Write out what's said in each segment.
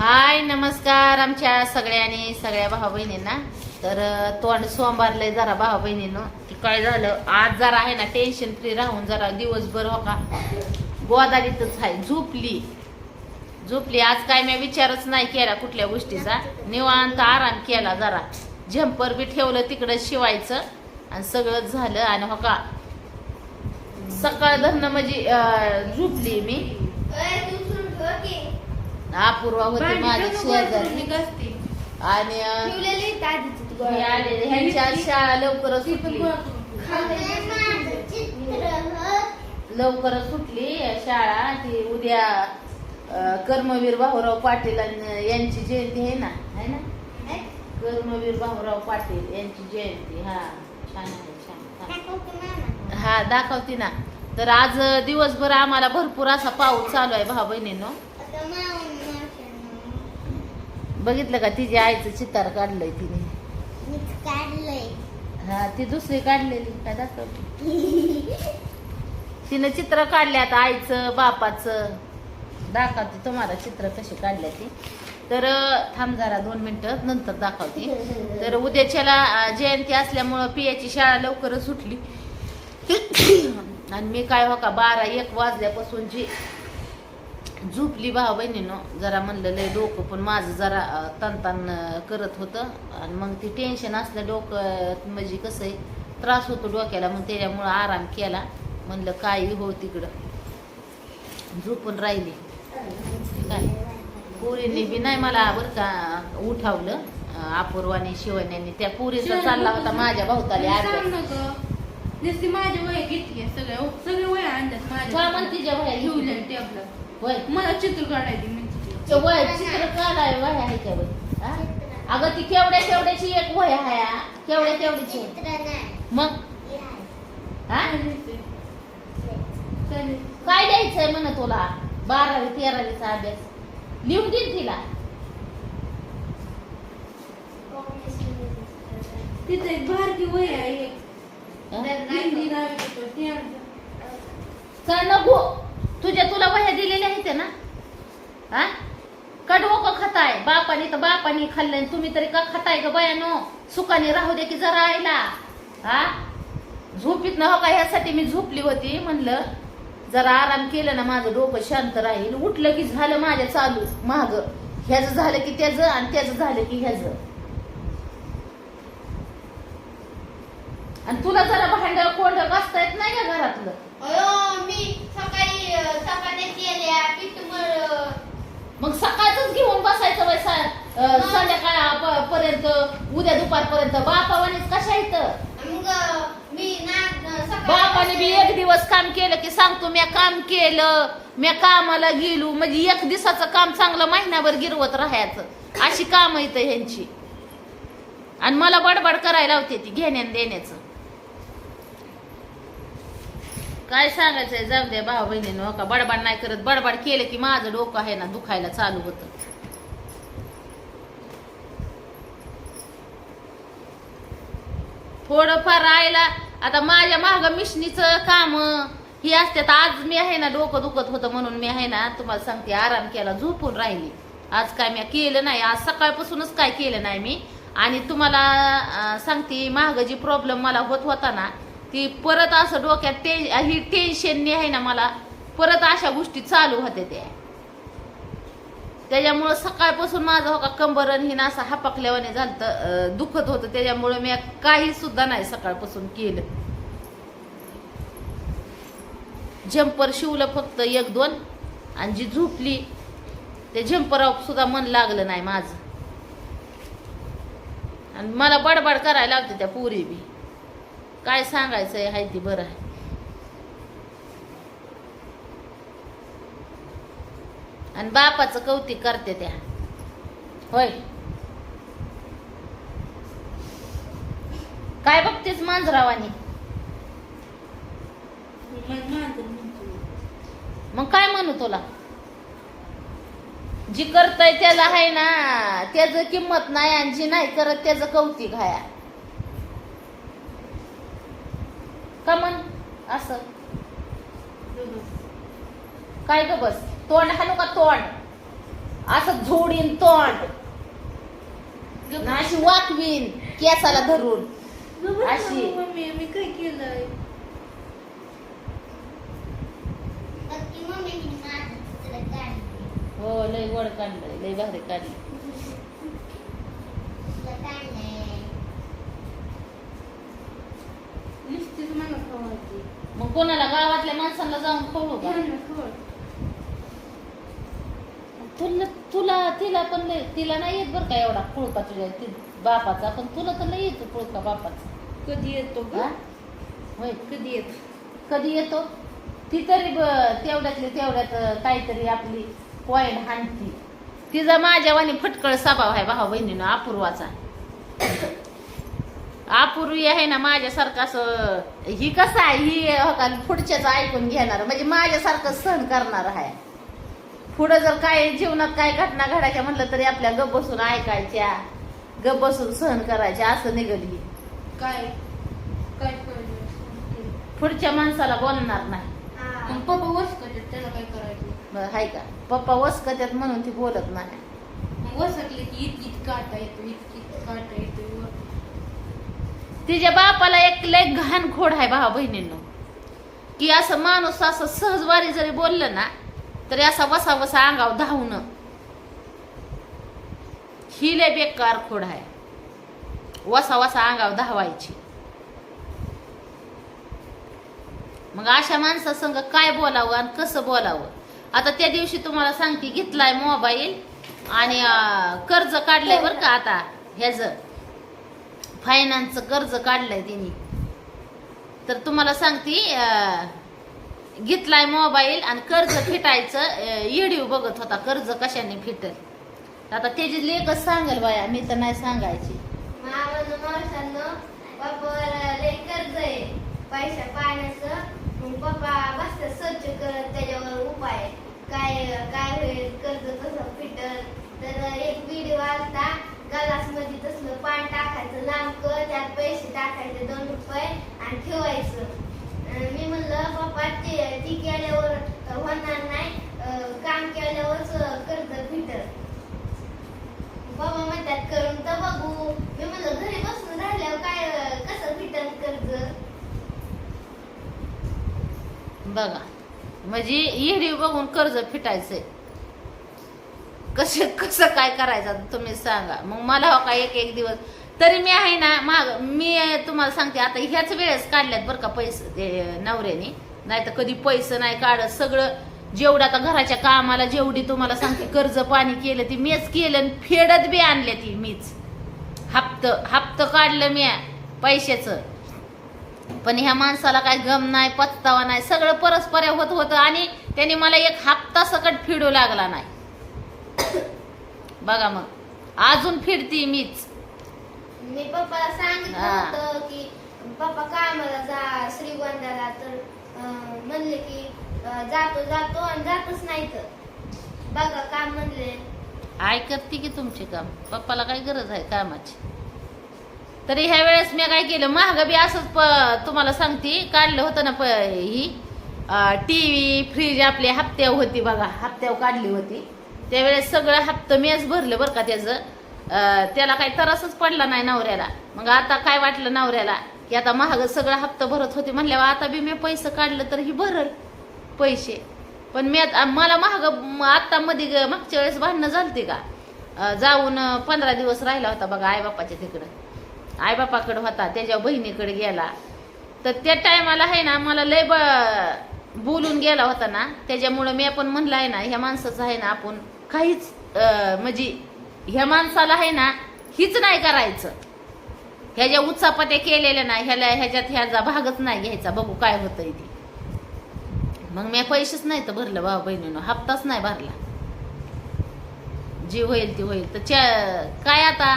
हाय नमस्कार आमच्या सगळ्यांनी सगळ्या भाऊ बहिणींना तर तोंड सोमवारलंय जरा भाऊ बहिणीनं की काय झालं? आज जरा आहे ना टेन्शन फ्री राहून जरा दिवसभर हो का? गोदारीतच आहे झोपली. झोपली. आज काय मी विचारच नाही केला कुठल्या गोष्टीचा. निवांत आराम केला जरा. झंपर बी ठेवलं तिकडं शिवायचं. आणि सगळंच झालं आणि हो का? सकाळ धरणं म्हणजे झोपली मी. अपूर्वा होती माझी शेजारी. आणि अं, हे आले ह्यांची आज शाळा लवकरच सुटली. लवकरच सुटली शाळा. ती उद्या कर्मवीर भाऊराव पाटील आणि यांची जयंती आहे ना? आहे ना? कर्मवीर भाऊराव पाटील यांची जयंती. हा छान आहे छान छान. हा दाखवते ना. तर आज दिवसभर आम्हाला भरपूर असा पाऊस चालू आहे भाऊ बहिणीनं बघितलं का? तिच्या आईचं चितार काढलंय तिने. हा ती दुसरी काढलेली. काय दाखवते? तिने चित्र काढले आता आईचं बापाचं. दाखवते तुम्हाला चित्र कशी काढल्या ती. तर थांब जरा दोन मिनिटं नंतर दाखवते. तर उद्याच्याला जयंती असल्यामुळं पियाची शाळा लवकरच सुटली. आणि मी काय हो का बारा एक वाजल्यापासून जी झोपली भाऊ बहिणीनं जरा म्हणलं लय डोकं पण माझं जरा अं, करत होतं. आणि मग ती टेन्शन असलं डोकं म्हणजे कसं आहे त्रास होतो डोक्याला मग त्याच्यामुळं आराम केला. म्हणलं काही हो तिकडं. झोपून राहिली. काय? पोरींनी बी नाही मला बरं का उठावलं. अपूर्वाने शिवण्याने. त्या पोरीचा चालला होता माझ्या भाऊताले अर्ध्या नुसती माझी वय घेतली सगळ्या. सगळे वय आणतात माझ्या म्हणते जेव्हा ठेवल्या टेबला होय. मला चित्र काढायची ते वय चित्र काढाय वय आहे त्या वय हा? अगं ती केवढ्या केवढ्याची एक वय आहे हा. केवढ्या केवढ्याची? मग? हा? काय द्यायचंय म्हण तुला? बारावी तेरावीचा अभ्यास. लिहून देईल तिला. तिथे एक भारती वय आहे हा? हिंदी ते. चल नको? तुझ्या तुला वह्या दिलेल्या आहेत ना? हा? कडवो का खाताय? बापाने तर बापाने खाल्लं तुम्ही तरी का खाताय का बयानो? सुखाने राहू दे की जरा आईला. हा? झोपीत न हो का? ह्यासाठी मी झोपली होती म्हणलं जरा आराम केलं ना माझं डोकं शांत राहील. उठलं की झालं माझ्या चालू माग. ह्याचं झालं की त्याचं आणि त्याचं झालं की ह्याचं. आणि तुला जरा भांड कोंड बसता येत नाही का घरातलं? अयो मी सकाळी अ, चपात्या केल्या पीठ मळ मग सकाळच घेऊन बसायचं वय संध्याकाळ पर्यंत उद्या दुपारपर्यंत. बापावानीच कशा येतं मी बापाने बी एक दिवस काम केलं की सांगतो मी काम केलं मी कामाला गेलो. म्हणजे एक दिवसाचं काम चांगलं महिनाभर गिरवत राहायचं. अशी काम येतं ह्यांची. आणि मला बडबड करायला होते ती घेण्यान देण्याचं काय सांगायचंय? जाऊ द्या भाऊ बहिणीनं का बडबड नाही करत. बडबड केलं की माझं डोकं आहे ना दुखायला चालू होतं. थोडंफार राहायला आता माझ्या माग मिशनीचं काम ही असतात आज मी आहे ना डोकं दुखत होतं म्हणून मी आहे ना तुम्हाला सांगते आराम केला झोपून राहिली. आज काय मी केलं नाही. आज सकाळपासूनच काय केलं नाही मी. आणि तुम्हाला सांगते माग जी प्रॉब्लेम मला होत होता ना ती परत असं डोक्यात टे ही टेन्शनने आहे ना मला परत अशा गोष्टी चालू होत्या त्या. त्याच्यामुळं सकाळपासून माझं हो का कंबरन ही असं हापकल्यावाने झालं दुखत होतं. त्याच्यामुळं मी काही सुद्धा नाही सकाळपासून केलं. जम्पर शिवलं फक्त एक दोन आणि जी झोपली ते जम्परावर सुद्धा मन लागलं नाही माझं. आणि मला बडबड करायला लागते त्या पुरी बी. काय सांगायचंय हाय ती बरं आहे. आणि बापाचं कौतिक करते त्या. होय. काय बघतेस मांजरावानी. मग काय म्हणू तुला? जी करतय त्याला आहे ना त्याचं किंमत नाही आणि जी नाही करत त्याचं कौतिक आहे का म्हण असं. काय ग बस? तोंड हाणू का तोंड? असं झोडीन तोंड. अशी वाकवीन केसाला धरून. अशी. मम्मी मी काय केलंय. हो लय गोड काढलंय लय भारी काढली चित्र काढलंय. मग कोणाला गावातल्या माणसांना जाऊन का? तुला तुला तिला पण लय तिला नाही येत बरं का एवढा पुळका तुझ्या ती बापाचा पण तुला तर लय येतो पुळका बापाचा. कधी येतो हा? होय. कधी येतो? कधी येतो? ती तरी ब- तेवढ्यातली तेवढ्यात अं, काहीतरी आपली पॉइंट हाणती. तिचा माझ्यावानी फटकळ स्वभाव आहे भाऊ बहिणीनं अपूर्वाचा. अपूर्वी आहे ना माझ्यासारखं असं ही कसं आहे? ही हो पुढच्याच ऐकून घेणार. म्हणजे माझ्यासारखं सहन करणार आहे. पुढं जर काय जीवनात काय घटना घडायच्या म्हटलं तरी आपल्या गप बसून ऐकायच्या गप बसून सहन करायच्या असं निघली काय? काय पुढच्या माणसाला बोलणार नाही. मग पप्पा वस करतात त्याला काय करायचं? हाय का? पप्पा वसकत्यात म्हणून ती बोलत नाही. वसकले की इतकी काटा येतो इतकी काटा येतो. तिच्या बापाला एक लय घाण खोड आहे भावा बहिणींनो. की असं माणूस असं सहजवारी जरी बोललं ना तरी असा वसा वसा अंगाव धावणं. ही लय बेकार खोड आहे. वसा वसा अंगाव धावायची. मग अशा माणसासंग काय बोलावं आणि कसं बोलावं? आता त्या दिवशी तुम्हाला सांगते घेतलाय मोबाईल आणि कर्ज काढलंय बरं का आता ह्याच. फायनान्सचं कर्ज काढलंय तिने. तर तुम्हाला सांगती घेतलाय मोबाईल आणि कर्ज फिटायचं येडीव बघत होता कर्ज कशाने फिटल. आता त्याची लेखच सांगेल बाया मी तर नाही सांगायची. कर्ज आहे. पैसा पाण्याचं मग पप्पा बसतात स्वच्छ करत त्याच्यावर उपाय. काय काय होईल कर्ज कसं फिटल? तर एक व्हिडिओ आलता गलासमध्ये तसलं पान टाकायचं लांब कर त्यात पैसे टाकायचे दोन रुपये आणि ठेवायचं. मी म्हणलं पप्पा ते ती केल्यावर होणार नाही काम केल्यावरच कर्ज भेटत बाबा म्हणतात करून तर बघू. मी म्हणलं घरी बसून राहिल्यावर काय कसं फिटल कर्ज? बघा म्हणजे येडी बघून कर्ज फिटायचंय. कसे कसं काय करायचं तुम्ही सांगा. मग मला हो का एक एक दिवस. तरी मी आहे ना माग मी तुम्हाला सांगते आता ह्याच वेळेस काढल्यात बरं का पैसे नवऱ्याने. नाही तर कधी पैसे नाही काढत सगळं जेवढं आता घराच्या कामाला जेवढी तुम्हाला सांगते कर्ज पाणी केलं ती मीच केलं आणि फेडत बी आणले ती मीच. हप्त हप्त काढलं मी पैशाचं. पण ह्या माणसाला काय गम नाही पत्तावा नाही सगळं परस्पर होत होतं आणि त्याने मला एक हप्ता सकट फिडू लागला नाही. बघा मग. अजून फिरती मीच. मी पप्पाला सांगितलं. होतं की पप्पा कामाला जा श्रीगोंद्याला तर अं, म्हणले की अं, जातो जातो आणि जातच नाही तर. बघा काम म्हणले. आय करते की तुमचे काम? पप्पाला काय गरज आहे कामाची? तरी ह्या वेळेस मी काय केलं? महाग बी असंच प तुम्हाला सांगते काढलं होतं ना प ही टी व्ही फ्रीज आपली हप्त्यावर होती बघा हप्त्यावर काढली होती. त्यावेळेस सगळं हप्त मीच भरलं बरं का त्याचं. त्याला काही त्रासच पडला नाही नवऱ्याला. मग आता काय वाटलं नवऱ्याला? की आता महाग सगळं हप्ता भरत होते म्हणल्यावर आता बी मी पैसे काढलं तर ही भरल पैसे. पण मी आता मला महाग आत्ता मध्ये ग- मागच्या वेळेस भांडणं झालते का? जाऊन पंधरा दिवस राहिला होता बघा आईबापाच्या तिकडं. आईबापाकडे होता त्याच्या बहिणीकडे गेला. तर त्या टायमाला आहे ना मला लय ब बोलून गेला होता ना. त्याच्यामुळं मी आपण म्हणलं आहे ना ह्या माणसाचं आहे ना आपण काहीच म्हणजे ह्या माणसाला आहे ना हीच नाही करायचं. ह्याच्या उचापत्या केलेल्या ना ह्याला ह्याच्यात ह्याचा भागच नाही घ्यायचा. बघू काय होतंय ते. मग मी पैसेच नाही तर भरलं भाऊ बहिणीनं. हप्ताच नाही भरला. जी होईल ती होईल. तर चा काय आता?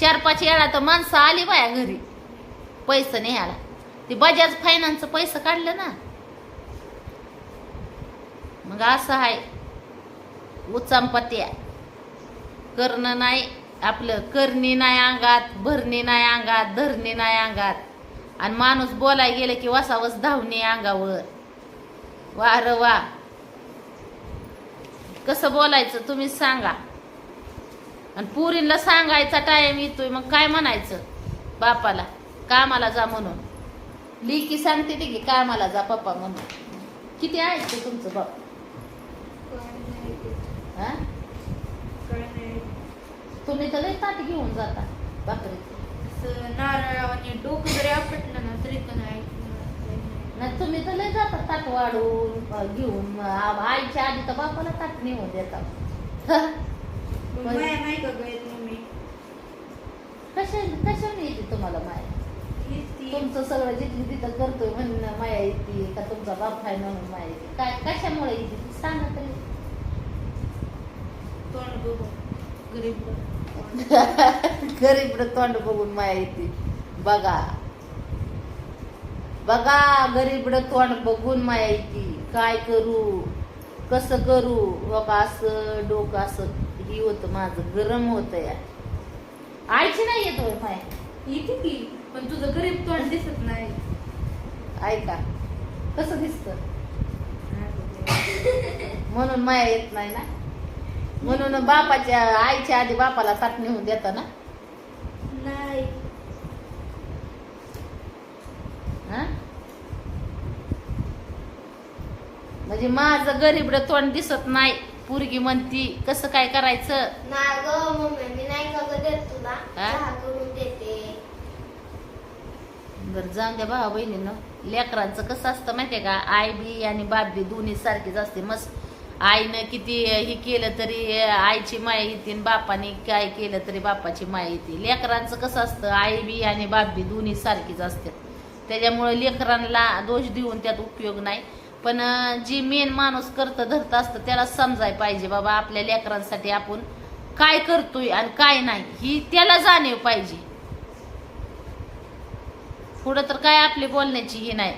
चार पाच वेळा तर माणसं आली बाया घरी. पैसे न्यायला. ते बजाज फायनान्सचं पैसे काढलं ना. मग असं आहे. उचांपत्या करणं नाही आपलं करणी नाही अंगात भरणी नाही अंगात धरणी नाही अंगात. आणि माणूस बोलाय गेलं की वसावस धावणे अंगावर. वा वा. कसं बोलायचं तुम्ही सांगा. आणि पुरीला सांगायचा टाईम येतोय मग काय म्हणायचं बापाला? कामाला जा म्हणून. लिकी सांगते ती की कामाला जा पप्पा म्हणून. किती आहे तुमचं बाप हा तुम्ही तर लय ताट घेऊन जाता. भाकरीचं असं नारळावाने डोकं जरी आपटलं ना तरी पण ऐकलं नाही तुम्ही तर लय जाता ताट वाढून अं, घेऊन. आईच्या आधी तर बापाला ताट नेऊन देतात माया नाही का गळत मम्मी? कशा कशाने येते तुम्हाला माया? हीच ती तुमचं सगळं जिथली तिथं करतोय म्हणून माया येते का तुमचा बाप आहे म्हणून माया येते? काय कशामुळे येते? ती सांगा तरी. तोंड बघून गरीब गरीब तोंड बघून माया येते. बघा. बघा गरीब तोंड बघून माया येते. काय करू? कसं करू? बघा असं? डोकं असं? ही होतं माझं. गरम होतं या. आईची नाही येत माया. येते की पण तुझं गरीब तोंड दिसत नाही. ऐका कसं दिसतं? म्हणून माया येत नाही ना? म्हणून बापाच्या आईच्या आधी बापाला ताट नेऊन देता ना? नाही. हा? म्हणजे माझं गरीब तोंड दिसत नाही. पुरगी म्हणती कसं काय करायचं? ना ग मम्मी मी नाही का ग देत तुला? हा? चहा करून देते. बरं जाऊन द्या भावा बहिणीनं. लेकरांचं कसं असतं माहितीये का? आई बी आणि बाप बी दोन्ही सारखीच असते मस्त. आईनं किती हे केलं तरी आईची माया येते आणि बापाने काय केलं तरी बापाची माया येते. लेकरांचं कसं असतं आई बी आणि बाप बी दोन्ही सारखीच असतात. त्याच्यामुळं लेकरांना दोष देऊन त्यात उपयोग नाही. पण जी मेन माणूस करतं धरतं असतं त्याला समजाय पाहिजे बाबा आपल्या लेकरांसाठी आपण काय करतोय आणि काय नाही ही त्याला जाणीव पाहिजे. पुढं तर काय आपली बोलण्याची ही नाही.